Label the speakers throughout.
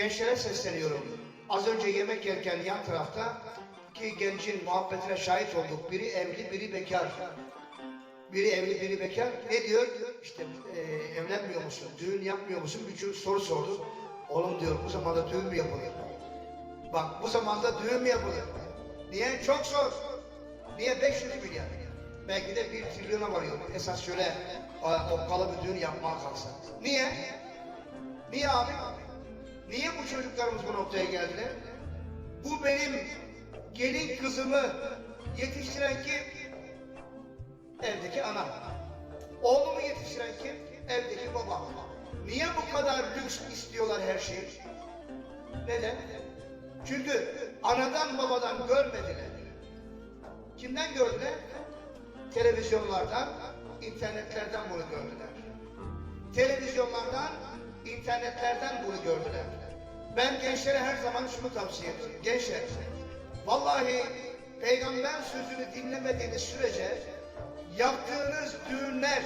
Speaker 1: gençlere sesleniyorum. Az önce yemek yerken yan tarafta ki gencin muhabbetine şahit olduk. Biri evli, biri bekar. Biri evli, biri bekar. Ne diyor? İşte e, evlenmiyor musun, düğün yapmıyor musun? Bir soru sordu. Oğlum diyor, bu zamanda düğün mü yapılır? Bak bu zamanda düğün mü yapılır? Niye? Çok zor. Niye? 500 milyar. Belki de 1 trilyona varıyor. Esas şöyle okkalı bir düğün yapmaya kalksa. Niye? Niye abi? Niye bu çocuklarımız bu noktaya geldiler? Bu benim gelin kızımı yetiştiren kim? Evdeki ana. Oğlumu yetiştiren kim? Evdeki baba. Niye bu kadar lüks istiyorlar her şeyi? Neden? Çünkü anadan babadan görmediler. Kimden gördüler? Televizyonlardan, internetlerden bunu gördüler. Televizyonlardan, internetlerden bunu gördüler. Ben gençlere her zaman şunu tavsiye ediyorum. Gençler, vallahi peygamber sözünü dinlemediğiniz sürece yaptığınız düğünler,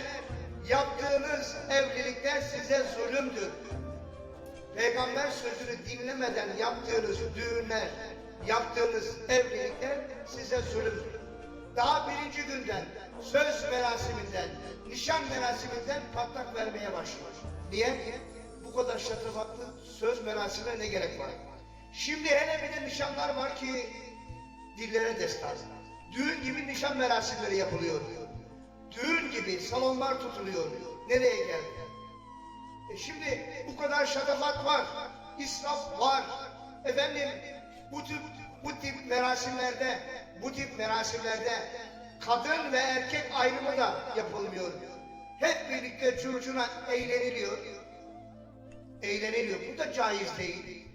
Speaker 1: yaptığınız evlilikler size zulümdür. Peygamber sözünü dinlemeden yaptığınız düğünler, yaptığınız evlilikler size zulümdür. Daha birinci günden, söz merasiminden, nişan merasiminden patlak vermeye başlıyor. Niye? Bu kadar şatafatlı söz merasimine ne gerek var? Şimdi hele bir de nişanlar var ki dillere destan. Düğün gibi nişan merasimleri yapılıyor. Düğün gibi salonlar tutuluyor. Nereye geldi? E şimdi bu kadar şatafat var, israf var. Efendim bu tip bu tip merasimlerde, bu tip merasimlerde kadın ve erkek ayrımı da yapılmıyor. Hep birlikte çocuğuna eğleniliyor. Eğleniliyor. Bu da caiz değil.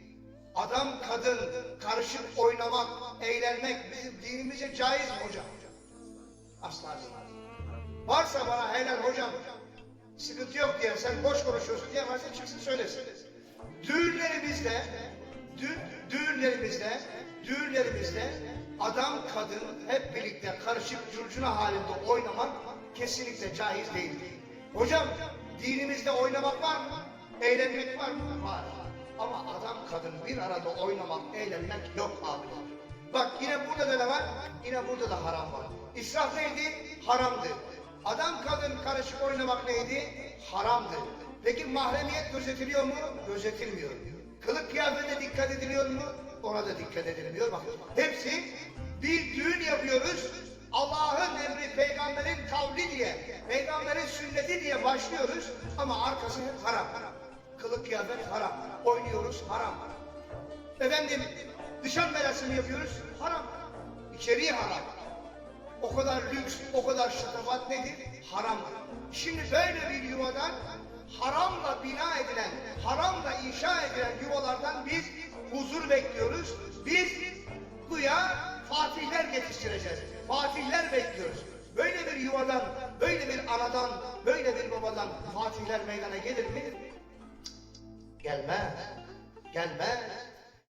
Speaker 1: Adam kadın karışık oynamak, eğlenmek bizim dinimize caiz mi hocam? Asla değil. Varsa bana helal hocam sıkıntı yok diye sen boş konuşuyorsun diye varsa çıksın söylesin. Düğünlerimizde dü, düğünlerimizde düğünlerimizde adam kadın hep birlikte karışık curcuna halinde oynamak kesinlikle caiz değildir. Hocam dinimizde oynamak var mı? Eğlenmek var mı? Var. Ama adam kadın bir arada oynamak, eğlenmek yok abi. Bak yine burada da ne var? Yine burada da haram var. İsraf neydi? Haramdı. Adam kadın karışık oynamak neydi? Haramdı. Peki mahremiyet gözetiliyor mu? Gözetilmiyor. Kılık kıyafete dikkat ediliyor mu? Ona da dikkat edilmiyor. Bak hepsi bir düğün yapıyoruz. Allah'ın emri peygamberin kavli diye, peygamberin sünneti diye başlıyoruz ama arkası hep haram. Kılık kıyafet haram. Oynuyoruz haram. Efendim dışarı merasimi yapıyoruz haram. İçeriği haram. O kadar lüks, o kadar şatafat nedir? Haram. Şimdi böyle bir yuvadan haramla bina edilen, haramla inşa edilen yuvalardan biz huzur bekliyoruz. Biz güya fatihler yetiştireceğiz. Fatihler bekliyoruz. Böyle bir yuvadan, böyle bir anadan, böyle bir babadan fatihler meydana gelir mi? Cık, Gelmez. Gelmez.